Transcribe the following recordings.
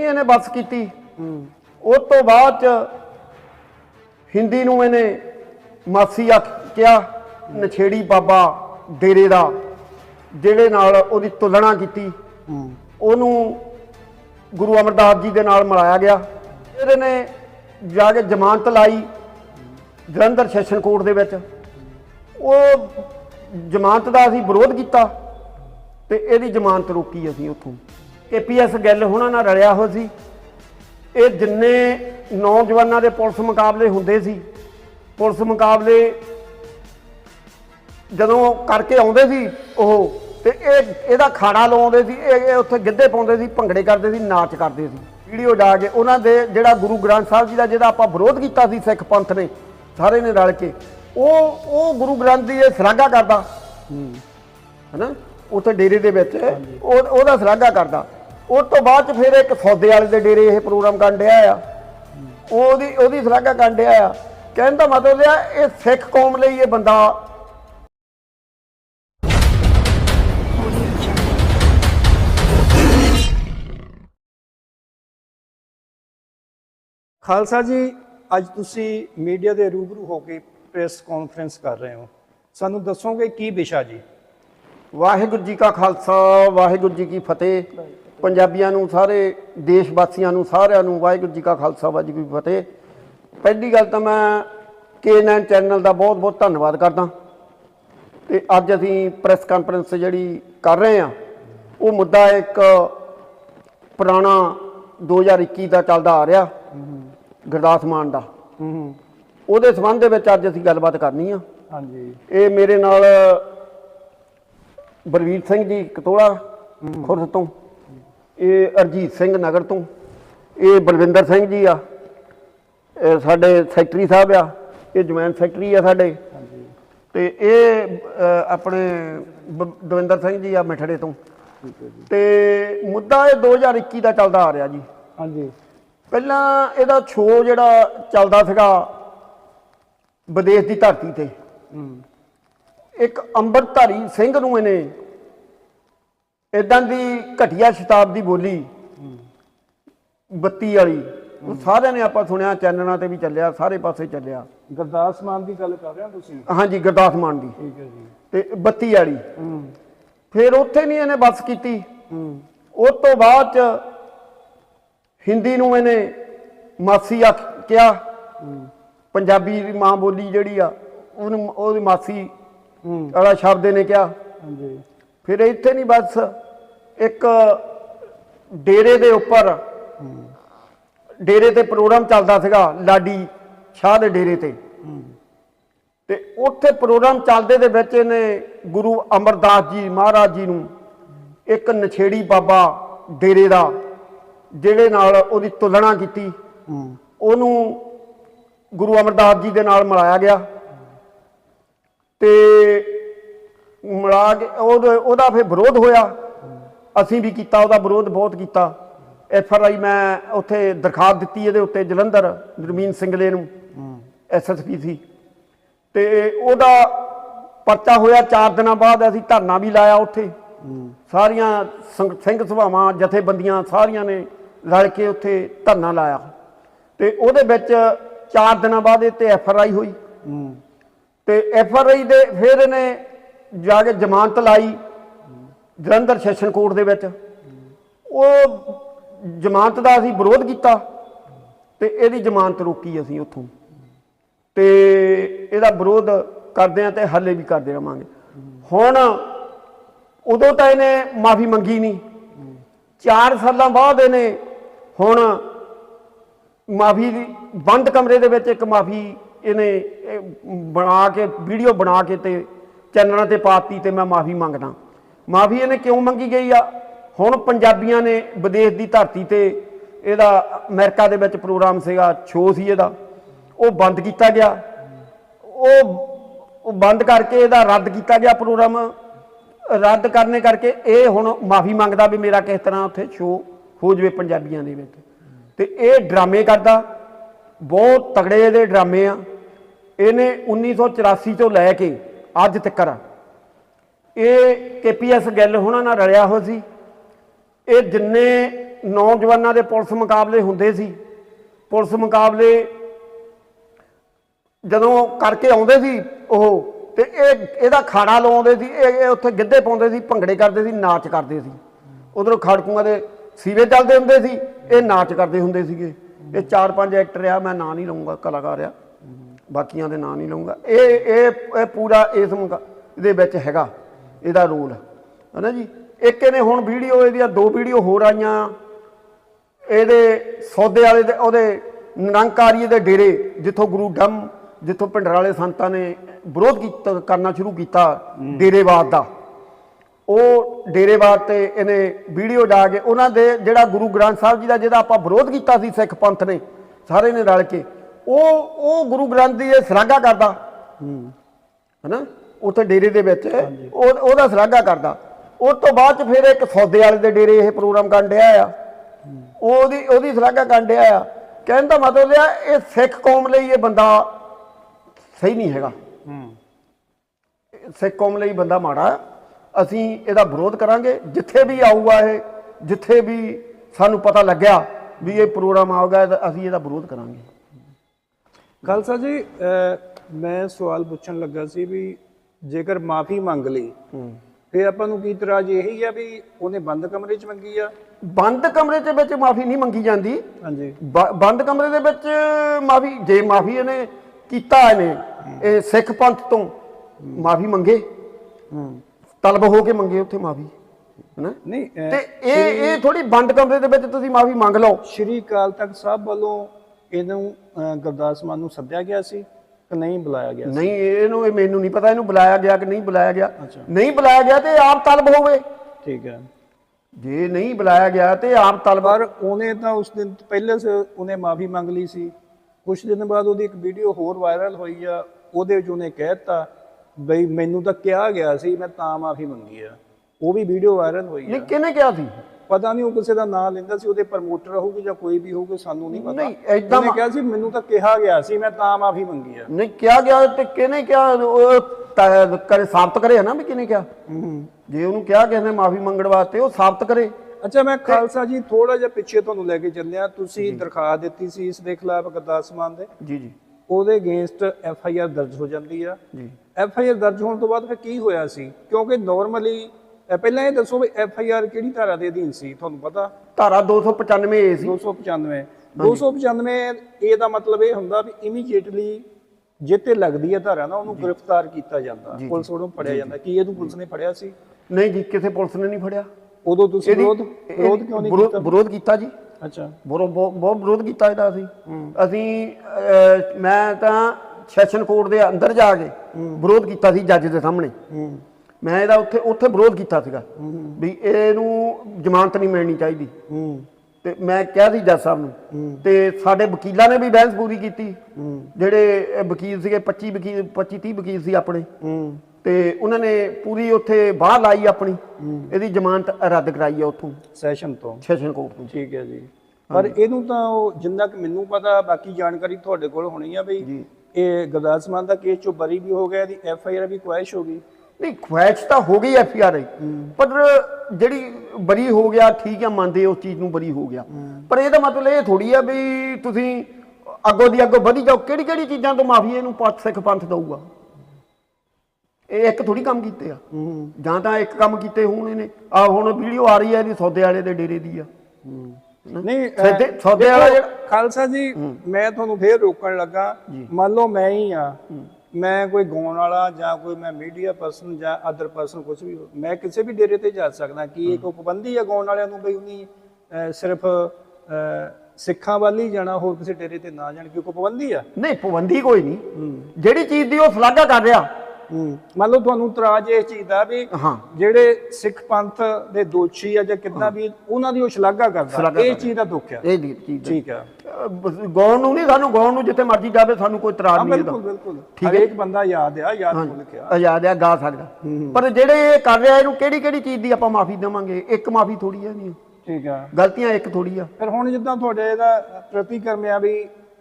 ਨਹੀਂ ਇਹਨੇ ਬਸ ਕੀਤੀ? ਉਸ ਤੋਂ ਬਾਅਦ ਚ ਹਿੰਦੀ ਨੂੰ ਇਹਨੇ ਮਾਸੀ ਆਖ ਕਿਹਾ, ਨਛੇੜੀ ਬਾਬਾ ਡੇਰੇ ਦਾ, ਜਿਹੜੇ ਨਾਲ ਉਹਦੀ ਤੁਲਨਾ ਕੀਤੀ। ਉਹਨੂੰ ਗੁਰੂ ਅਮਰਦਾਸ ਜੀ ਦੇ ਨਾਲ ਮਿਲਾਇਆ ਗਿਆ। ਇਹਦੇ ਨੇ ਜਾ ਕੇ ਜ਼ਮਾਨਤ ਲਾਈ ਜਲੰਧਰ ਸੈਸ਼ਨ ਕੋਰਟ ਦੇ ਵਿੱਚ। ਉਹ ਜ਼ਮਾਨਤ ਦਾ ਅਸੀਂ ਵਿਰੋਧ ਕੀਤਾ ਤੇ ਇਹਦੀ ਜ਼ਮਾਨਤ ਰੋਕੀ ਅਸੀਂ ਉੱਥੋਂ। ਏਪੀਐਸ ਗੱਲ ਉਹਨਾਂ ਨਾਲ ਰਲਿਆ ਹੋਇਆ ਸੀ। ਇਹ ਜਿੰਨੇ ਨੌਜਵਾਨਾਂ ਦੇ ਪੁਲਿਸ ਮੁਕਾਬਲੇ ਹੁੰਦੇ ਸੀ ਪੁਲਿਸ ਮੁਕਾਬਲੇ ਜਦੋਂ ਕਰਕੇ ਆਉਂਦੇ ਸੀ ਉਹ ਤੇ ਇਹ ਇਹਦਾ ਖਾੜਾ ਲਾਉਂਦੇ ਸੀ ਇਹ ਇਹ ਉੱਥੇ ਗਿੱਧੇ ਪਾਉਂਦੇ ਸੀ ਭੰਗੜੇ ਕਰਦੇ ਸੀ ਨਾਚ ਕਰਦੇ ਸੀ। ਵੀਡੀਓ ਜਾ ਕੇ ਉਹਨਾਂ ਦੇ ਜਿਹੜਾ ਗੁਰੂ ਗ੍ਰੰਥ ਸਾਹਿਬ ਜੀ ਦਾ ਜਿਹਦਾ ਆਪਾਂ ਵਿਰੋਧ ਕੀਤਾ ਸੀ ਸਿੱਖ ਪੰਥ ਨੇ ਸਾਰੇ ਨੇ ਰਲ ਕੇ ਉਹ ਉਹ ਗੁਰੂ ਗ੍ਰੰਥ ਦੀ ਇਹ ਸ਼ਲਾਘਾ ਕਰਦਾ। ਹਨਾ? ਉੱਥੇ ਡੇਰੇ ਦੇ ਵਿੱਚ ਉਹ ਉਹਦਾ ਸ਼ਲਾਘਾ ਕਰਦਾ। ਉਸ ਤੋਂ ਬਾਅਦ ਚ ਫਿਰ ਇੱਕ ਸੌਦੇ ਵਾਲੇ ਦੇ ਡੇਰੇ ਇਹ ਪ੍ਰੋਗਰਾਮ ਕਰਨ ਡਿਆ ਆ। ਉਹਦੀ ਉਹਦੀ ਸ਼ਲਾਘਾ ਕਰਨ ਡਿਆ ਆ। ਕਹਿਣ ਦਾ ਮਤਲਬ ਇਹ ਆ ਇਹ ਸਿੱਖ ਕੌਮ ਲਈ ਇਹ ਬੰਦਾ ਖਾਲਸਾ ਜੀ ਅੱਜ ਤੁਸੀਂ ਮੀਡੀਆ ਦੇ ਰੂਬਰੂ ਹੋ ਕੇ ਪ੍ਰੈਸ ਕਾਨਫਰੰਸ ਕਰ ਰਹੇ ਹੋ। ਸਾਨੂੰ ਦੱਸੋਗੇ ਕੀ ਵਿਸ਼ਾ ਜੀ? ਵਾਹਿਗੁਰੂ ਜੀ ਕਾ ਖਾਲਸਾ ਵਾਹਿਗੁਰੂ ਜੀ ਕੀ ਫਤਿਹ। ਪੰਜਾਬੀਆਂ ਨੂੰ ਸਾਰੇ ਦੇਸ਼ ਵਾਸੀਆਂ ਨੂੰ ਸਾਰਿਆਂ ਨੂੰ ਵਾਹਿਗੁਰੂ ਜੀ ਕਾ ਖਾਲਸਾ ਵਾਹਿਗੁਰੂ ਜੀ ਕੀ ਫਤਿਹ। ਪਹਿਲੀ ਗੱਲ ਤਾਂ ਮੈਂ ਕੇ9 ਚੈਨਲ ਦਾ ਬਹੁਤ ਬਹੁਤ ਧੰਨਵਾਦ ਕਰਦਾ। ਤੇ ਅੱਜ ਅਸੀਂ ਪ੍ਰੈਸ ਕਾਨਫਰੰਸ ਜਿਹੜੀ ਕਰ ਰਹੇ ਹਾਂ ਉਹ ਮੁੱਦਾ ਇੱਕ ਪੁਰਾਣਾ 2021 ਦਾ ਚੱਲਦਾ ਆ ਰਿਹਾ ਗੁਰਦਾਸ ਮਾਨ ਦਾ। ਉਹਦੇ ਸੰਬੰਧ ਦੇ ਵਿੱਚ ਅੱਜ ਅਸੀਂ ਗੱਲਬਾਤ ਕਰਨੀ ਆ। ਹਾਂਜੀ। ਇਹ ਮੇਰੇ ਨਾਲ ਬਲਵੀਰ ਸਿੰਘ ਜੀ ਕਤੋੜਾ ਖੁਰਦ ਤੋਂ। ਇਹ ਅਰਜੀਤ ਸਿੰਘ ਨਗਰ ਤੋਂ ਇਹ ਬਲਵਿੰਦਰ ਸਿੰਘ ਜੀ ਆ ਇਹ ਸਾਡੇ ਸੈਕਟਰੀ ਸਾਹਿਬ ਆ ਇਹ ਜਮੈਨ ਸੈਕਟਰੀ ਆ ਸਾਡੇ। ਤੇ ਇਹ ਆਪਣੇ ਦਵਿੰਦਰ ਸਿੰਘ ਜੀ ਆ ਮਿਠੜੇ ਤੋਂ। ਤੇ ਮੁੱਦਾ ਇਹ 2021 ਦਾ ਚੱਲਦਾ ਆ ਰਿਹਾ ਜੀ। ਹਾਂਜੀ। ਪਹਿਲਾਂ ਇਹਦਾ ਸ਼ੋਅ ਜਿਹੜਾ ਚੱਲਦਾ ਸੀਗਾ ਵਿਦੇਸ਼ ਦੀ ਧਰਤੀ ਤੇ। ਇੱਕ ਅੰਮ੍ਰਿਤਧਾਰੀ ਸਿੰਘ ਨੂੰ ਇਹਨੇ ਇਦਾਂ ਦੀ ਘਟੀਆ ਸ਼ਤਾਬਦੀ ਬੋਲੀ 32 ਵਾਲੀ ਉਹ ਸਾਰਿਆਂ ਨੇ ਆਪਾਂ ਸੁਣਿਆ ਚੈਨਲਾਂ ਤੇ ਵੀ ਚੱਲਿਆ ਸਾਰੇ ਪਾਸੇ ਚੱਲਿਆ। ਗੁਰਦਾਸ ਮਾਨ ਦੀ ਗੱਲ ਕਰ ਰਹੇ ਹੋ ਤੁਸੀਂ? ਹਾਂਜੀ ਗੁਰਦਾਸ ਮਾਨ ਦੀ। ਠੀਕ ਹੈ ਜੀ। ਤੇ 32 ਵਾਲੀ। ਫਿਰ ਉੱਥੇ ਨਹੀਂ ਇਹਨੇ ਬਸ ਕੀਤੀ। ਉਸ ਤੋਂ ਬਾਅਦ ਚ ਹਿੰਦੀ ਨੂੰ ਇਹਨੇ ਮਾਸੀ ਆਖ ਕਿਹਾ। ਪੰਜਾਬੀ ਦੀ ਮਾਂ ਬੋਲੀ ਜਿਹੜੀ ਆ ਉਹਨੂੰ ਉਹਦੀ ਮਾਸੀ ਵਾਲਾ ਸ਼ਬਦ ਇਹਨੇ ਕਿਹਾ। ਹਾਂਜੀ। ਫਿਰ ਇੱਥੇ ਨਹੀਂ ਬਸ, ਇੱਕ ਡੇਰੇ ਦੇ ਉੱਪਰ, ਡੇਰੇ ਤੇ ਪ੍ਰੋਗਰਾਮ ਚੱਲਦਾ ਸੀਗਾ, ਲਾਡੀ ਸ਼ਾਹ ਦੇ ਡੇਰੇ ਤੇ। ਤੇ ਉੱਥੇ ਪ੍ਰੋਗਰਾਮ ਚੱਲਦੇ ਦੇ ਵਿੱਚ ਇਹਨੇ ਗੁਰੂ ਅਮਰਦਾਸ ਜੀ ਮਹਾਰਾਜ ਜੀ ਨੂੰ ਇੱਕ ਨਛੇੜੀ ਬਾਬਾ ਡੇਰੇ ਦਾ ਜਿਹੜੇ ਨਾਲ ਉਹਦੀ ਤੁਲਨਾ ਕੀਤੀ। ਉਹਨੂੰ ਗੁਰੂ ਅਮਰਦਾਸ ਜੀ ਦੇ ਨਾਲ ਮਿਲਾਇਆ ਗਿਆ। ਤੇ ਮਿਲਾ ਕੇ ਉਹਦਾ ਉਹਦਾ ਫਿਰ ਵਿਰੋਧ ਹੋਇਆ। ਅਸੀਂ ਵੀ ਕੀਤਾ ਉਹਦਾ ਵਿਰੋਧ ਬਹੁਤ ਕੀਤਾ। ਐਫ ਆਰ ਆਈ ਮੈਂ ਉੱਥੇ ਦਰਖਾਸਤ ਦਿੱਤੀ ਇਹਦੇ ਉੱਤੇ ਜਲੰਧਰ ਗੁਰਮੀਨ ਸਿੰਘਲੇ ਨੂੰ ਐਸਐਸਪੀ ਸੀ। ਤੇ ਉਹਦਾ ਪਰਚਾ ਹੋਇਆ 4 ਦਿਨਾਂ ਬਾਅਦ ਅਸੀਂ ਧਰਨਾ ਵੀ ਲਾਇਆ ਉੱਥੇ। ਸਾਰੀਆਂ ਸੰਗ- ਸਿੰਘ ਸਭਾਵਾਂ ਜਥੇਬੰਦੀਆਂ ਸਾਰੀਆਂ ਨੇ ਰਲ ਕੇ ਉੱਥੇ ਧਰਨਾ ਲਾਇਆ। ਤੇ ਉਹਦੇ ਵਿੱਚ 4 ਦਿਨਾਂ ਬਾਅਦ ਇਹ ਤੇ ਐਫ ਆਰ ਆਈ ਹੋਈ। ਤੇ ਐਫ ਆਰ ਆਈ ਦੇ ਫਿਰ ਇਹਨੇ ਜਾ ਕੇ ਜ਼ਮਾਨਤ ਲਾਈ ਜਲੰਧਰ ਸੈਸ਼ਨ ਕੋਰਟ ਦੇ ਵਿੱਚ। ਉਹ ਜ਼ਮਾਨਤ ਦਾ ਅਸੀਂ ਵਿਰੋਧ ਕੀਤਾ ਤੇ ਇਹਦੀ ਜ਼ਮਾਨਤ ਰੋਕੀ ਅਸੀਂ ਉੱਥੋਂ। ਤੇ ਇਹਦਾ ਵਿਰੋਧ ਕਰਦੇ ਆ ਤੇ ਹੱਲੇ ਵੀ ਕਰਦੇ ਰਵਾਂਗੇ। ਹੁਣ ਉਦੋਂ ਤਾਂ ਇਹਨੇ ਮਾਫੀ ਮੰਗੀ ਨਹੀਂ। 4 ਸਾਲਾਂ ਬਾਅਦ ਇਹਨੇ ਹੁਣ ਮਾਫੀ ਬੰਦ ਕਮਰੇ ਦੇ ਵਿੱਚ ਇੱਕ ਮਾਫੀ ਇਹਨੇ ਬਣਾ ਕੇ, ਵੀਡੀਓ ਬਣਾ ਕੇ ਤੇ ਚੈਨਲਾਂ ਤੇ ਪਾਤੀ ਤੇ ਮੈਂ ਮਾਫੀ ਮੰਗਦਾ। ਮਾਫੀ ਇਹਨੇ ਕਿਉਂ ਮੰਗੀ ਗਈ ਆ? ਹੁਣ ਪੰਜਾਬੀਆਂ ਨੇ ਵਿਦੇਸ਼ ਦੀ ਧਰਤੀ ਤੇ ਇਹਦਾ ਅਮਰੀਕਾ ਦੇ ਵਿੱਚ ਪ੍ਰੋਗਰਾਮ ਸੀਗਾ, ਸ਼ੋਅ ਸੀ ਇਹਦਾ। ਉਹ ਬੰਦ ਕੀਤਾ ਗਿਆ। ਉਹ ਉਹ ਬੰਦ ਕਰਕੇ ਇਹਦਾ ਰੱਦ ਕੀਤਾ ਗਿਆ ਪ੍ਰੋਗਰਾਮ। ਰੱਦ ਕਰਨੇ ਕਰਕੇ ਇਹ ਹੁਣ ਮਾਫੀ ਮੰਗਦਾ ਵੀ ਮੇਰਾ ਕਿਸ ਤਰ੍ਹਾਂ ਉੱਥੇ ਸ਼ੋਅ ਹੋ ਜਵੇ ਪੰਜਾਬੀਆਂ ਦੇ ਵਿੱਚ। ਤੇ ਇਹ ਡਰਾਮੇ ਕਰਦਾ। ਬਹੁਤ ਤਗੜੇ ਇਹਦੇ ਡਰਾਮੇ ਆ। ਇਹਨੇ 1984 ਤੋਂ ਲੈ ਕੇ ਅੱਜ ਤੱਕ ਇਹ ਕੇਪੀਐਸ ਗੱਲ ਉਹਨਾਂ ਨਾਲ ਰਲਿਆ ਹੋਇਆ ਸੀ। ਇਹ ਜਿੰਨੇ ਨੌਜਵਾਨਾਂ ਦੇ ਪੁਲਿਸ ਮੁਕਾਬਲੇ ਹੁੰਦੇ ਸੀ, ਪੁਲਿਸ ਮੁਕਾਬਲੇ ਜਦੋਂ ਕਰਕੇ ਆਉਂਦੇ ਸੀ ਉਹ, ਤੇ ਇਹ, ਇਹਦਾ ਖਾੜਾ ਲਾਉਂਦੇ ਸੀ, ਇਹ ਇਹ ਉੱਥੇ ਗਿੱਧੇ ਪਾਉਂਦੇ ਸੀ, ਭੰਗੜੇ ਕਰਦੇ ਸੀ, ਨਾਚ ਕਰਦੇ ਸੀ। ਉਧਰੋਂ ਖੜਕੂਆਂ ਦੇ ਸੀਵੇ ਚੱਲਦੇ ਹੁੰਦੇ ਸੀ, ਇਹ ਨਾਚ ਕਰਦੇ ਹੁੰਦੇ ਸੀਗੇ। ਇਹ ਚਾਰ ਪੰਜ ਐਕਟਰ ਆ, ਮੈਂ ਨਾਂ ਨਹੀਂ ਲਵਾਂਗਾ ਕਲਾਕਾਰ ਆ। ਬਾਕੀਆਂ ਦੇ ਨਾਂ ਨਹੀਂ ਲਵਾਂਗਾ ਇਹ ਇਹ ਇਹ ਪੂਰਾ ਇਸ ਇਹਦੇ ਵਿੱਚ ਹੈਗਾ ਇਹਦਾ ਰੋਲ। ਹੈਨਾ ਜੀ? ਇੱਕ ਇਹਨੇ ਹੁਣ ਵੀਡੀਓ ਇਹਦੀਆਂ ਦੋ ਵੀਡੀਓ ਹੋਰ ਆਈਆਂ। ਇਹਦੇ ਸੌਦੇ ਵਾਲੇ ਦੇ ਉਹਦੇ ਨਿਰੰਕਾਰੀ ਦੇ ਡੇਰੇ ਜਿੱਥੋਂ ਗੁਰੂ ਡੰਮ ਜਿੱਥੋਂ ਭਿੰਡਰ ਵਾਲੇ ਸੰਤਾਂ ਨੇ ਵਿਰੋਧ ਕੀਤਾ ਕਰਨਾ ਸ਼ੁਰੂ ਕੀਤਾ ਡੇਰੇਵਾਦ ਦਾ। ਉਹ ਡੇਰੇਵਾਦ ਤੇ ਇਹਨੇ ਵੀਡੀਓ ਜਾ ਕੇ ਉਹਨਾਂ ਦੇ ਜਿਹੜਾ ਗੁਰੂ ਗ੍ਰੰਥ ਸਾਹਿਬ ਜੀ ਦਾ ਜਿਹਦਾ ਆਪਾਂ ਵਿਰੋਧ ਕੀਤਾ ਸੀ ਸਿੱਖ ਪੰਥ ਨੇ ਸਾਰੇ ਨੇ ਰਲ ਕੇ ਉਹ ਉਹ ਗੁਰੂ ਗ੍ਰੰਥ ਦੀ ਇਹ ਸ਼ਲਾਘਾ ਕਰਦਾ। ਹਨਾ? ਉੱਥੇ ਡੇਰੇ ਦੇ ਵਿੱਚ ਉਹ ਉਹਦਾ ਸ਼ਲਾਘਾ ਕਰਦਾ। ਉਸ ਤੋਂ ਬਾਅਦ ਚ ਫਿਰ ਇੱਕ ਸੌਦੇ ਵਾਲੇ ਦੇ ਡੇਰੇ ਇਹ ਪ੍ਰੋਗਰਾਮ ਕਰਨ ਡਿਆ ਆ। ਉਹਦੀ ਉਹਦੀ ਸ਼ਲਾਘਾ ਕਰਨ ਡਿਆ ਆ। ਕਹਿਣ ਦਾ ਮਤਲਬ ਇਹ ਇਹ ਸਿੱਖ ਕੌਮ ਲਈ ਇਹ ਬੰਦਾ ਸਹੀ ਨਹੀਂ ਹੈਗਾ। ਸਿੱਖ ਕੌਮ ਲਈ ਬੰਦਾ ਮਾੜਾ ਹੈ। ਅਸੀਂ ਇਹਦਾ ਵਿਰੋਧ ਕਰਾਂਗੇ। ਜਿੱਥੇ ਵੀ ਆਊਗਾ ਇਹ ਜਿੱਥੇ ਵੀ ਸਾਨੂੰ ਪਤਾ ਲੱਗਿਆ ਵੀ ਇਹ ਪ੍ਰੋਗਰਾਮ ਆਊਗਾ ਅਸੀਂ ਇਹਦਾ ਵਿਰੋਧ ਕਰਾਂਗੇ। ਖਾਲਸਾ ਜੀ ਮੈਂ ਸਵਾਲ ਪੁੱਛਣ ਲੱਗਾ ਸੀ ਵੀ ਜੇਕਰ ਮਾਫੀ ਮੰਗ ਲਈ ਫਿਰ ਆਪਾਂ ਨੂੰ ਕੀ ਇਤਰਾਜ਼ ਇਹੀ ਆ ਵੀ ਉਹਨੇ ਬੰਦ ਕਮਰੇ 'ਚ ਮੰਗੀ ਆ? ਬੰਦ ਕਮਰੇ ਦੇ ਵਿੱਚ ਮਾਫੀ ਨਹੀਂ ਮੰਗੀ ਜਾਂਦੀ। ਹਾਂਜੀ। ਬੰਦ ਕਮਰੇ ਦੇ ਵਿੱਚ ਮਾਫੀ ਜੇ ਮਾਫੀ ਇਹਨੇ ਕੀਤਾ ਇਹਨੇ ਇਹ ਸਿੱਖ ਪੰਥ ਤੋਂ ਮਾਫੀ ਮੰਗੇ। ਹੂੰ। ਤਲਬ ਹੋ ਕੇ ਮੰਗੇ ਉੱਥੇ ਮਾਫੀ ਹੈਨਾ? ਨਹੀਂ ਤੇ ਇਹ ਇਹ ਥੋੜੀ ਬੰਦ ਕਮਰੇ ਦੇ ਵਿੱਚ ਤੁਸੀਂ ਮਾਫੀ ਮੰਗ ਲਓ। ਸ਼੍ਰੀ ਅਕਾਲ ਤਖਤ ਸਾਹਿਬ ਵੱਲੋਂ ਇਹਨੂੰ ਅਹ, ਗੁਰਦਾਸ ਮਾਨ ਨੂੰ ਸੱਦਿਆ ਗਿਆ ਸੀ ਕਿ ਨਹੀਂ ਬੁਲਾਇਆ ਗਿਆ? ਨਹੀਂ ਇਹਨੂੰ ਇਹ ਮੈਨੂੰ ਨਹੀਂ ਪਤਾ ਇਹਨੂੰ ਬੁਲਾਇਆ ਗਿਆ ਕਿ ਨਹੀਂ ਬੁਲਾਇਆ ਗਿਆ ਅੱਛਾ। ਨਹੀਂ ਬੁਲਾਇਆ ਗਿਆ ਤੇ ਆਪ ਤਲਬ ਹੋਵੇ ਠੀਕ ਹੈ ਜੇ ਨਹੀਂ ਬੁਲਾਇਆ ਗਿਆ ਤੇ ਆਪ ਤਲਬ ਪਰ ਉਹਨੇ ਤਾਂ ਉਸ ਦਿਨ ਪਹਿਲੇ ਸੇ ਉਹਨੇ ਮਾਫੀ ਮੰਗ ਲਈ ਸੀ ਕੁਝ ਦਿਨ ਬਾਅਦ ਉਹਦੀ ਇੱਕ ਵੀਡੀਓ ਹੋਰ ਵਾਇਰਲ ਹੋਈ ਆ ਉਹਦੇ ਵਿੱਚ ਉਹਨੇ ਕਹਿਤਾ ਬਈ ਮੈਨੂੰ ਤਾਂ ਕਿਹਾ ਗਿਆ ਸੀ ਮੈਂ ਤਾਂ ਮਾਫੀ ਮੰਗੀ ਆ ਉਹ ਵੀ ਵੀਡੀਓ ਵਾਇਰਲ ਹੋਈ ਨਹੀਂ ਕਿਹਨੇ ਕਿਹਾ ਸੀ? ਪਤਾ ਨਹੀਂ ਉਹ ਕਿਸੇ ਦਾ ਨਾਮ ਲੈਂਦਾ ਸੀ ਉਹਦੇ ਪ੍ਰਮੋਟਰ ਹੋਊਗੇ ਜਾਂ ਕੋਈ ਵੀ ਹੋਊਗਾ ਸਾਨੂੰ ਨਹੀਂ ਪਤਾ। ਨਹੀਂ, ਏਦਾਂ ਉਹਨੇ ਮਾ- ਕਿਹਾ ਸੀ ਮੈਨੂੰ ਤਾਂ ਕਿਹਾ ਗਿਆ ਸੀ ਮੈਂ ਤਾਂ ਮਾਫੀ ਮੰਗੀ ਆ। ਨਹੀਂ ਕਿਹਾ ਗਿਆ ਤੇ ਕਿਹਨੇ ਕਿਹਾ? ਉਹ ਤ- ਕਰੇ ਸਾਬਤ ਕਰੇ ਹੈ ਨਾ ਵੀ ਕਿਹਨੇ ਕਿਹਾ? ਹੂੰ। ਜੇ ਉਹਨੂੰ ਕਿਹਾ ਕਿਸੇ ਨੇ ਮਾਫੀ ਮੰਗਣ ਵਾਸਤੇ ਉਹ ਸਾਬਤ ਕਰੇ। ਅੱਛਾ ਮੈਂ ਖਾਲਸਾ ਜੀ ਥੋੜਾ ਜਿਹਾ ਪਿੱਛੇ ਤੁਹਾਨੂੰ ਲੈ ਕੇ ਚੱਲਿਆ। ਤੁਸੀਂ ਦਰਖਾਸਤ ਦਿੱਤੀ ਸੀ ਇਸ ਦੇ ਖਿਲਾਫ ਗੁਰਦਾਸ ਮਾਨ ਦੇ। ਜੀ ਜੀ। ਉਹਦੇ ਅਗੇਂਸਟ ਐਫ ਆਈ ਆਰ ਦਰਜ ਹੋ ਜਾਂਦੀ ਆ। ਜੀ। ਐਫ ਆਈ ਆਰ ਦਰਜ ਹੋਣ ਤੋਂ ਬਾਅਦ ਫਿਰ ਕੀ ਹੋਇਆ ਸੀ? ਕਿਉਂਕਿ ਨਾਰਮਲੀ ਪਹਿਲਾਂ ਇਹ ਦੱਸੋ ਵੀ ਐਫ ਆਈ ਆਰ ਕਿਹੜੀ ਧਾਰਾ ਦੇ ਅਧੀਨ ਸੀ? ਤੁਹਾਨੂੰ ਪਤਾ? ਧਾਰਾ 295 ਏ ਸੀ। 295 295 ਇਹ ਦਾ ਮਤਲਬ ਇਹ ਹੁੰਦਾ ਵੀ ਇਮੀਡੀਏਟਲੀ ਜਿੱਤੇ ਲੱਗਦੀ ਹੈ ਧਾਰਾ ਨਾ ਉਹਨੂੰ ਗ੍ਰਿਫਤਾਰ ਕੀਤਾ ਜਾਂਦਾ। ਪੁਲਿਸ ਵੱਲੋਂ ਫੜਿਆ ਜਾਂਦਾ। ਕੀ ਇਹਨੂੰ ਪੁਲਿਸ ਨੇ ਫੜਿਆ ਸੀ? ਨਹੀਂ ਜੀ ਕਿਸੇ ਪੁਲਿਸ ਨੇ ਨਹੀਂ ਫੜਿਆ। ਉਦੋਂ ਤੁਸੀਂ ਵਿਰੋਧ ਵਿਰੋਧ ਕਿਉਂ ਨਹੀਂ ਕੀਤਾ? ਵਿਰੋਧ ਕੀਤਾ ਜੀ। ਅੱਛਾ। ਬਹੁਤ ਵਿਰੋਧ ਕੀਤਾ ਇਹਦਾ ਅਸੀਂ। ਅਸੀਂ ਮੈਂ ਤਾਂ ਸੈਸ਼ਨ ਕੋਰਟ ਦੇ ਅੰਦਰ ਜਾ ਕੇ ਵਿਰੋਧ ਕੀਤਾ ਸੀ ਜੱਜ ਦੇ ਸਾਹਮਣੇ। ਮੈਂ ਇਹਦਾ ਉੱਥੇ ਉੱਥੇ ਵਿਰੋਧ ਕੀਤਾ ਸੀਗਾ। ਵੀ ਇਹਨੂੰ ਜ਼ਮਾਨਤ ਨਹੀਂ ਮਿਲਣੀ ਚਾਹੀਦੀ। ਤੇ ਮੈਂ ਕਿਹਾ ਸੀ ਜੱਜ ਸਾਹਿਬ ਨੂੰ ਤੇ ਸਾਡੇ ਵਕੀਲਾਂ ਨੇ ਵੀ ਬਹਿਸ ਪੂਰੀ ਕੀਤੀ। ਜਿਹੜੇ ਵਕੀਲ ਸੀਗੇ 25 ਵਕੀਲ 25 30 ਵਕੀਲ ਸੀ ਆਪਣੇ। ਤੇ ਉਹਨਾਂ ਨੇ ਪੂਰੀ ਉੱਥੇ ਬਾਹ ਲਾਈ ਆਪਣੀ। ਇਹਦੀ ਜ਼ਮਾਨਤ ਰੱਦ ਕਰਾਈ ਆ ਉੱਥੋਂ। ਸੈਸ਼ਨ ਤੋਂ। ਸੈਸ਼ਨ ਕੋਰਟ ਤੋਂ। ਠੀਕ ਹੈ ਜੀ। ਪਰ ਇਹਨੂੰ ਤਾਂ ਉਹ ਜਿੰਨਾ ਕਿ ਮੈਨੂੰ ਪਤਾ ਬਾਕੀ ਜਾਣਕਾਰੀ ਤੁਹਾਡੇ ਕੋਲ ਹੋਣੀ ਆ ਬਈ ਇਹ ਗੁਰਦਾਸ ਮਾਨ ਦਾ ਕੇਸ ਚੋਂ ਬਰੀ ਵੀ ਹੋ ਗਿਆ ਇਹਦੀ ਐਫ ਆਈ ਆਰ ਵੀ ਕੁਐਸ਼ ਹੋ ਗਈ। ਨਹੀਂ ਖੁਆਇਸ਼ ਤਾਂ ਹੋ ਗਈ ਐਫ ਆਰ ਆਈ। ਪਰ ਜਿਹੜੀ ਬਰੀ ਹੋ ਗਿਆ ਠੀਕ ਆ ਮੰਨਦੇ ਉਸ ਚੀਜ਼ ਨੂੰ ਬਰੀ ਹੋ ਗਿਆ। ਪਰ ਇਹਦਾ ਮਤਲਬ ਇਹ ਥੋੜੀ ਆ ਵੀ ਤੁਸੀਂ ਅੱਗੋਂ ਦੀ ਅੱਗੋਂ ਵਧੀ ਜਾਓ ਕਿਹੜੀ ਕਿਹੜੀ ਚੀਜ਼ਾਂ ਤੋਂ ਮਾਫੀ ਇਹਨੂੰ ਪੰਥ ਸਿੱਖ ਪੰਥ ਦਊਗਾ? ਇਹ ਇੱਕ ਥੋੜੀ ਕੰਮ ਕੀਤੇ ਆ। ਹੂੰ। ਜਾਂ ਤਾਂ ਇੱਕ ਕੰਮ ਕੀਤੇ ਹੋਣ ਇਹਨੇ। ਆ ਹੁਣ ਵੀਡੀਓ ਆ ਰਹੀ ਹੈ ਇਹਦੀ ਸੌਦੇ ਵਾਲੇ ਦੇ ਡੇਰੇ ਦੀ ਆ। ਨਹੀਂ ਸੌਦੇ ਸੌਦੇ ਵਾਲਾ ਜਿਹੜਾ ਖਾਲਸਾ ਜੀ ਮੈਂ ਤੁਹਾਨੂੰ ਫੇਰ ਰੋਕਣ ਲੱਗਾ। ਮੰਨ ਲਓ ਮੈਂ ਹੀ ਆ। ਮੈਂ ਕੋਈ ਗਾਉਣ ਵਾਲਾ ਜਾਂ ਕੋਈ ਮੈਂ ਮੀਡੀਆ ਪਰਸਨ ਜਾਂ ਅਦਰ ਪਰਸਨ ਕੁਝ ਵੀ ਹੋ- ਮੈਂ ਕਿਸੇ ਵੀ ਡੇਰੇ ਤੇ ਜਾ ਸਕਦਾ ਕੀ ਇਹ ਕੋਈ ਪਾਬੰਦੀ ਆ ਗਾਉਣ ਵਾਲਿਆਂ ਨੂੰ ਬਈ ਉਹਨੀ ਸਿਰਫ ਸਿੱਖਾਂ ਵੱਲ ਹੀ ਜਾਣਾ ਹੋਰ ਕਿਸੇ ਡੇਰੇ ਤੇ ਨਾ ਜਾਣ ਕਿਉਂਕਿ ਪਾਬੰਦੀ ਆ। ਨਹੀਂ ਪਾਬੰਦੀ ਕੋਈ ਨਹੀਂ। ਜਿਹੜੀ ਚੀਜ਼ ਦੀ ਉਹ ਸ਼ਲਾਘਾ ਕਰ ਰਿਹਾ ਹੂੰ ਮੰਨ ਲਓ ਤੁਹਾਨੂੰ ਇਤਰਾਜ਼ ਇਸ ਚੀਜ਼ ਦਾ ਵੀ ਹਾਂ। ਜਿਹੜੇ ਸਿੱਖ ਪੰਥ ਦੇ ਦੋਸ਼ੀ ਆ ਜਾਂ ਕਿੰਨਾ ਵੀ ਉਹਨਾਂ ਦੀ ਉਹ ਸ਼ਲਾਘਾ ਕਰਦਾ। ਇਹ। ਚੀਜ਼ ਦਾ ਦੁੱਖ ਆ। ਇਹ ਦੀ ਚੀਜ਼ ਦਾ। ਠੀਕ ਆ। ਗਾਉਣ ਨੂੰ ਨਹੀਂ ਸਾਨੂੰ ਗਾਉਣ ਨੂੰ ਜਿੱਥੇ ਮਰਜ਼ੀ ਜਾਵੇ ਸਾਨੂੰ ਕੋਈ ਇਤਰਾਜ਼ ਨਹੀਂ ਇਹਦਾ। ਬਿਲਕੁਲ ਬਿਲਕੁਲ। ਠੀਕ ਹੈ। ਬੰਦਾ ਯਾਦ ਆ ਯਾਦ ਭੁੱਲ ਗਿਆ ਆਜ਼ਾਦ ਆ ਗਾ ਸਕਦਾ। ਪਰ ਜਿਹੜੇ ਇਹ ਕਰ ਰਿਹਾ ਇਹਨੂੰ ਕਿਹੜੀ ਕਿਹੜੀ ਚੀਜ਼ ਦੀ ਆਪਾਂ ਮਾਫੀ ਦੇਵਾਂਗੇ? ਇੱਕ ਮਾਫੀ ਥੋੜੀ ਆ ਨਹੀਂ ਠੀਕ ਆ। ਗਲਤੀਆਂ ਇੱਕ ਥੋੜੀ ਆ। ਫਿਰ ਹੁਣ ਜਿੱਦਾਂ ਤੁਹਾਡੇ ਇਹਦਾ ਪ੍ਰਤੀਕਰਮ ਆ ਵੀ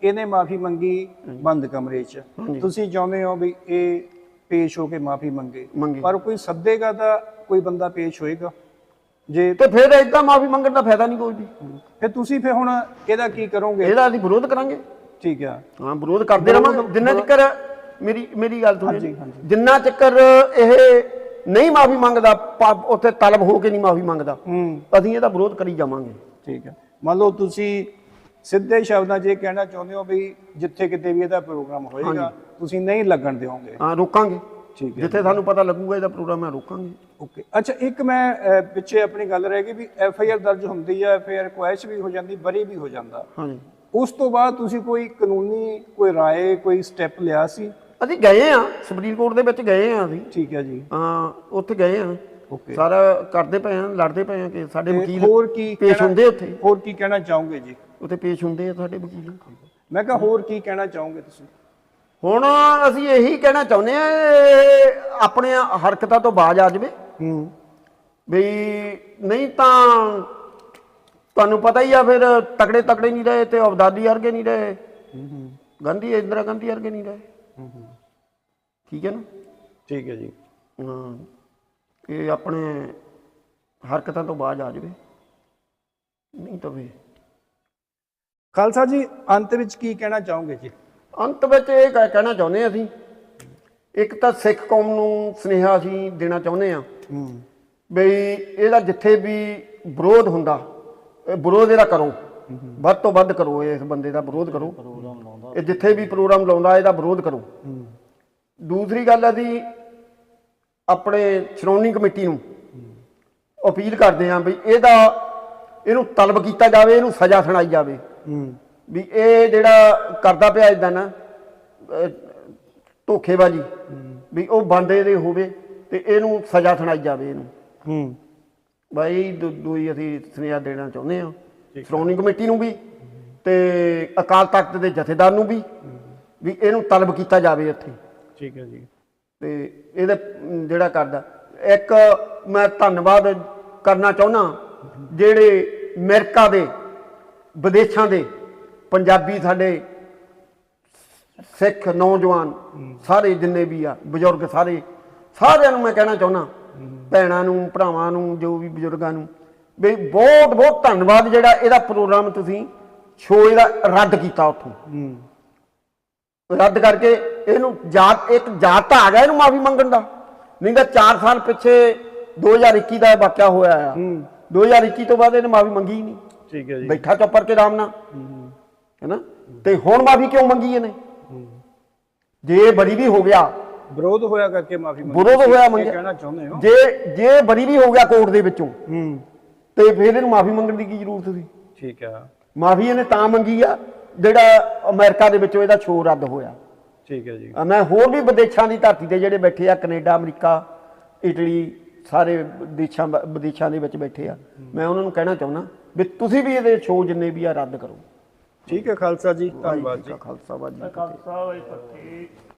ਇਹਨੇ ਮਾਫੀ ਮੰਗੀ ਬੰਦ ਕਮਰੇ 'ਚ। ਤੁਸੀਂ ਚਾਹੁੰਦੇ ਹੋ ਵੀ ਇਹ ਪੇਸ਼ ਹੋ ਕੇ ਮਾਫੀ ਮੰਗੇ। ਮੰਗੇ। ਪਰ ਕੋਈ ਸੱਦੇਗਾ ਤਾਂ ਕੋਈ ਬੰਦਾ ਪੇਸ਼ ਹੋਏਗਾ। ਜੇ ਤੇ ਫਿਰ ਇਦਾਂ ਮਾਫੀ ਮੰਗਣ ਦਾ ਫਾਇਦਾ ਨਹੀਂ ਕੋਈ ਵੀ। ਫਿਰ ਤੁਸੀਂ ਫਿਰ ਹੁਣ ਇਹਦਾ ਕੀ ਕਰੋਗੇ? ਇਹਦਾ ਅਸੀਂ ਵਿਰੋਧ ਕਰਾਂਗੇ। ਠੀਕ ਆ। ਹਾਂ ਵਿਰੋਧ ਕਰਦੇ ਰਵਾਂਗੇ ਜਿੰਨਾ ਚਿਰ ਮੇਰੀ ਮੇਰੀ ਗੱਲ ਸੁਣੋ ਹਾਂਜੀ, ਹਾਂਜੀ। ਜਿੰਨਾ ਚਿਰ ਇਹ ਨਹੀਂ ਮਾਫੀ ਮੰਗਦਾ ਪਾ- ਉੱਥੇ ਤਲਬ ਹੋ ਕੇ ਨਹੀਂ ਮਾਫੀ ਮੰਗਦਾ। ਹੂੰ। ਅਸੀਂ ਇਹਦਾ ਵਿਰੋਧ ਕਰੀ ਜਾਵਾਂਗੇ। ਠੀਕ ਹੈ ਮੰਨ ਲਓ ਤੁਸੀਂ ਸਿੱਧੇ ਸ਼ਬਦਾਂ 'ਚ ਇਹ ਕਹਿਣਾ ਚਾਹੁੰਦੇ ਹੋ ਵੀ ਜਿੱਥੇ ਕਿਤੇ ਵੀ ਇਹਦਾ ਪ੍ਰੋਗਰਾਮ ਹੋਏਗਾ ਤੁਸੀਂ ਨਹੀਂ ਲੱਗਣ ਦਿਓਗੇ। ਹਾਂ ਰੋਕਾਂਗੇ। ਠੀਕ ਹੈ। ਜਿੱਥੇ ਸਾਨੂੰ ਪਤਾ ਲੱਗੂਗਾ ਇਹਦਾ ਪ੍ਰੋਗਰਾਮ ਹੈ ਰੋਕਾਂਗੇ। ਓਕੇ। ਅੱਛਾ ਇੱਕ ਮੈਂ ਪਿੱਛੇ ਆਪਣੀ ਗੱਲ ਰਹਿ ਗਈ ਵੀ ਐਫ ਆਈ ਆਰ ਦਰਜ ਹੁੰਦੀ ਹੈ ਫਿਰ ਕੁਐਸ਼ ਵੀ ਹੋ ਜਾਂਦੀ ਬਰੀ ਵੀ ਹੋ ਜਾਂਦਾ। ਹਾਂਜੀ। ਉਸ ਤੋਂ ਬਾਅਦ ਤੁਸੀਂ ਕੋਈ ਕਾਨੂੰਨੀ ਕੋਈ ਰਾਏ ਕੋਈ ਸਟੈਪ ਲਿਆ ਸੀ? ਅਸੀਂ ਗਏ ਆ ਸੁਪਰੀਮ ਕੋਰਟ ਦੇ ਵਿੱਚ ਗਏ ਆ ਅਸੀਂ। ਠੀਕ ਹੈ ਜੀ। ਹਾਂ ਉੱਥੇ ਗਏ ਆ ਸਾਰਾ ਕਰਦੇ ਪਏ ਆ ਲੜਦੇ ਪਏ ਆ ਕਿ ਸਾਡੇ ਵਕੀਲ ਹੋਰ ਕੀ ਪੇਸ਼ ਹੁੰਦੇ ਉੱਥੇ? ਹੋਰ ਕੀ ਕਹਿਣਾ ਚਾਹੋਗੇ ਜੀ? ਉੱਥੇ ਪੇਸ਼ ਹੁੰਦੇ ਆ ਸਾਡੇ ਵਕੀਲ। ਮੈਂ ਕਿਹਾ ਹੋਰ ਕੀ ਕਹਿਣਾ ਚਾਹੋਗੇ ਤੁਸੀਂ? ਹੁਣ ਅਸੀਂ ਇਹੀ ਕਹਿਣਾ ਚਾਹੁੰਦੇ ਆ ਆਪਣੇ ਹਰਕਤਾਂ ਤੋਂ ਬਾਜ਼ ਆ ਜਾਵੇ। ਹੂੰ। ਵੀ ਨਹੀਂ ਤਾਂ ਤੁਹਾਨੂੰ ਪਤਾ ਹੀ ਆ ਫਿਰ ਤਕੜੇ ਤਕੜੇ ਨਹੀਂ ਰਹੇ ਤੇ ਅਬਦਾਦੀ ਵਰਗੇ ਨਹੀਂ ਰਹੇ। ਗਾਂਧੀ ਇੰਦਰਾ ਗਾਂਧੀ ਵਰਗੇ ਨਹੀਂ ਰਹੇ। ਠੀਕ ਹੈ ਨਾ? ਠੀਕ ਹੈ ਜੀ। ਹਾਂ। ਇਹ ਆਪਣੇ ਹਰਕਤਾਂ ਤੋਂ ਬਾਜ਼ ਆ ਜਾਵੇ। ਨਹੀਂ ਤਾਂ ਵੀ ਖਾਲਸਾ ਜੀ ਅੰਤ ਵਿੱਚ ਕੀ ਕਹਿਣਾ ਚਾਹੋਗੇ ਜੀ? ਅੰਤ ਵਿੱਚ ਇਹ ਕਹਿ- ਕਹਿਣਾ ਚਾਹੁੰਦੇ ਅਸੀਂ। ਇੱਕ ਤਾਂ ਸਿੱਖ ਕੌਮ ਨੂੰ ਸੁਨੇਹਾ ਅਸੀਂ ਦੇਣਾ ਚਾਹੁੰਦੇ ਹਾਂ। ਹੂੰ। ਬਈ ਇਹਦਾ ਜਿੱਥੇ ਵੀ ਵਿਰੋਧ ਹੁੰਦਾ ਇਹ ਵਿਰੋਧ ਇਹਦਾ ਕਰੋ। ਵੱਧ ਤੋਂ ਵੱਧ ਕਰੋ ਇਸ ਬੰਦੇ ਦਾ ਵਿਰੋਧ ਕਰੋ। ਇਹ ਜਿੱਥੇ ਵੀ ਪ੍ਰੋਗਰਾਮ ਲਾਉਂਦਾ ਇਹਦਾ ਵਿਰੋਧ ਕਰੋ। ਦੂਸਰੀ ਗੱਲ ਅਸੀਂ ਆਪਣੇ ਸ਼੍ਰੋਮਣੀ ਕਮੇਟੀ ਨੂੰ ਅਪੀਲ ਕਰਦੇ ਹਾਂ ਵੀ ਇਹਦਾ ਇਹਨੂੰ ਤਲਬ ਕੀਤਾ ਜਾਵੇ ਇਹਨੂੰ ਸਜ਼ਾ ਸੁਣਾਈ ਜਾਵੇ। ਵੀ ਇਹ ਜਿਹੜਾ ਕਰਦਾ ਪਿਆ ਇਦਾਂ ਨਾ ਧੋਖੇਬਾਜ਼ੀ ਵੀ ਉਹ ਬੰਦੇ ਦੇ ਹੋਵੇ ਤੇ ਇਹਨੂੰ ਸਜ਼ਾ ਸੁਣਾਈ ਜਾਵੇ ਇਹਨੂੰ। ਹੂੰ। ਬਾਈ ਦੂਈ ਅਸੀਂ ਸੁਨੇਹਾ ਦੇਣਾ ਚਾਹੁੰਦੇ ਹਾਂ। ਸ਼੍ਰੋਮਣੀ ਕਮੇਟੀ ਨੂੰ ਵੀ ਤੇ ਅਕਾਲ ਤਖਤ ਦੇ ਜਥੇਦਾਰ ਨੂੰ ਵੀ ਵੀ ਇਹਨੂੰ ਤਲਬ ਕੀਤਾ ਜਾਵੇ ਇੱਥੇ। ਠੀਕ ਹੈ ਜੀ। ਤੇ ਇਹਦੇ ਜਿਹੜਾ ਕਰਦਾ। ਇੱਕ ਮੈਂ ਧੰਨਵਾਦ ਕਰਨਾ ਚਾਹੁੰਦਾ ਜਿਹੜੇ ਅਮਰੀਕਾ ਦੇ ਵਿਦੇਸ਼ਾਂ ਦੇ ਪੰਜਾਬੀ ਸਾਡੇ ਸਿੱਖ ਨੌਜਵਾਨ ਸਾਰੇ ਜਿੰਨੇ ਵੀ ਆ ਬਜ਼ੁਰਗ ਸਾਰੇ ਸਾਰਿਆਂ ਨੂੰ ਮੈਂ ਕਹਿਣਾ ਚਾਹੁੰਦਾ ਭੈਣਾਂ ਨੂੰ ਭਰਾਵਾਂ ਨੂੰ ਜੋ ਵੀ ਬਜ਼ੁਰਗਾਂ ਨੂੰ ਵੀ ਬਹੁਤ ਬਹੁਤ ਧੰਨਵਾਦ ਜਿਹੜਾ ਇਹਦਾ ਪ੍ਰੋਗਰਾਮ ਤੁਸੀਂ ਸ਼ੋਅ ਇਹਦਾ ਰੱਦ ਕੀਤਾ ਉੱਥੋਂ। ਰੱਦ ਕਰਕੇ ਇਹਨੂੰ ਜਾਤ ਇੱਕ ਜਾਤ ਆ ਗਿਆ ਇਹਨੂੰ ਮਾਫੀ ਮੰਗਣ ਦਾ। ਨਹੀਂ ਤਾਂ 4 ਸਾਲ ਪਿੱਛੇ 2021 ਦਾ ਵਾਕਿਆ ਹੋਇਆ ਆ। ਹੂੰ। 2021 ਤੋਂ ਬਾਅਦ ਇਹਨੇ ਮਾਫੀ ਮੰਗੀ ਹੀ ਨਹੀਂ। ਠੀਕ ਹੈ ਜੀ। ਬੈਠਾ ਚੁੱਪ ਕੇ ਆਰਾਮ ਨਾਲ ਹੈਨਾ ਤੇ ਹੁਣ ਮਾਫੀ ਕਿਉਂ ਮੰਗੀ ਇਹਨੇ? ਜੇ ਇਹ ਬਰੀ ਵੀ ਹੋ ਗਿਆ। ਵਿਰੋਧ ਹੋਇਆ ਕਰਕੇ ਮਾਫੀ ਮੰਗੀ। ਵਿਰੋਧ ਹੋਇਆ ਮੰਗਿਆ। ਕਹਿਣਾ ਚਾਹੁੰਦੇ ਹੋ। ਜੇ ਜੇ ਬਰੀ ਵੀ ਹੋ ਗਿਆ ਕੋਰਟ ਦੇ ਵਿੱਚੋਂ। ਹੂੰ। ਤੇ ਫਿਰ ਇਹਨੂੰ ਮਾਫੀ ਮੰਗਣ ਦੀ ਕੀ ਜ਼ਰੂਰਤ ਸੀ? ਠੀਕ ਹੈ ਮਾਫੀ ਇਹਨੇ ਤਾਂ ਮੰਗੀ ਆ ਜਿਹੜਾ ਅਮਰੀਕਾ ਦੇ ਵਿੱਚੋਂ ਇਹਦਾ ਸ਼ੋਅ ਰੱਦ ਹੋਇਆ। ਠੀਕ ਹੈ ਜੀ। ਮੈਂ ਹੋਰ ਵੀ ਵਿਦੇਸ਼ਾਂ ਦੀ ਧਰਤੀ ਤੇ ਜਿਹੜੇ ਬੈਠੇ ਆ ਕੈਨੇਡਾ ਅਮਰੀਕਾ ਇਟਲੀ ਸਾਰੇ ਦੇਸ਼ਾਂ ਵਿਦੇਸ਼ਾਂ ਦੇ ਵਿੱਚ ਬੈਠੇ ਆ। ਮੈਂ ਉਹਨਾਂ ਨੂੰ ਕਹਿਣਾ ਚਾਹੁੰਦਾ ਵੀ ਤੁਸੀਂ ਵੀ ਇਹਦੇ ਸ਼ੋਅ ਜਿੰਨੇ ਵੀ ਆ ਰੱਦ ਕਰੋ। ਠੀਕ ਹੈ ਖਾਲਸਾ ਜੀ ਧੰਨਵਾਦ ਜੀ। ਖਾਲਸਾ ਵਾਜੀ ਖਾਲਸਾ ਵਾਹਿਗੁਰੂ ਜੀ ਕੀ ਫਤਿਹ।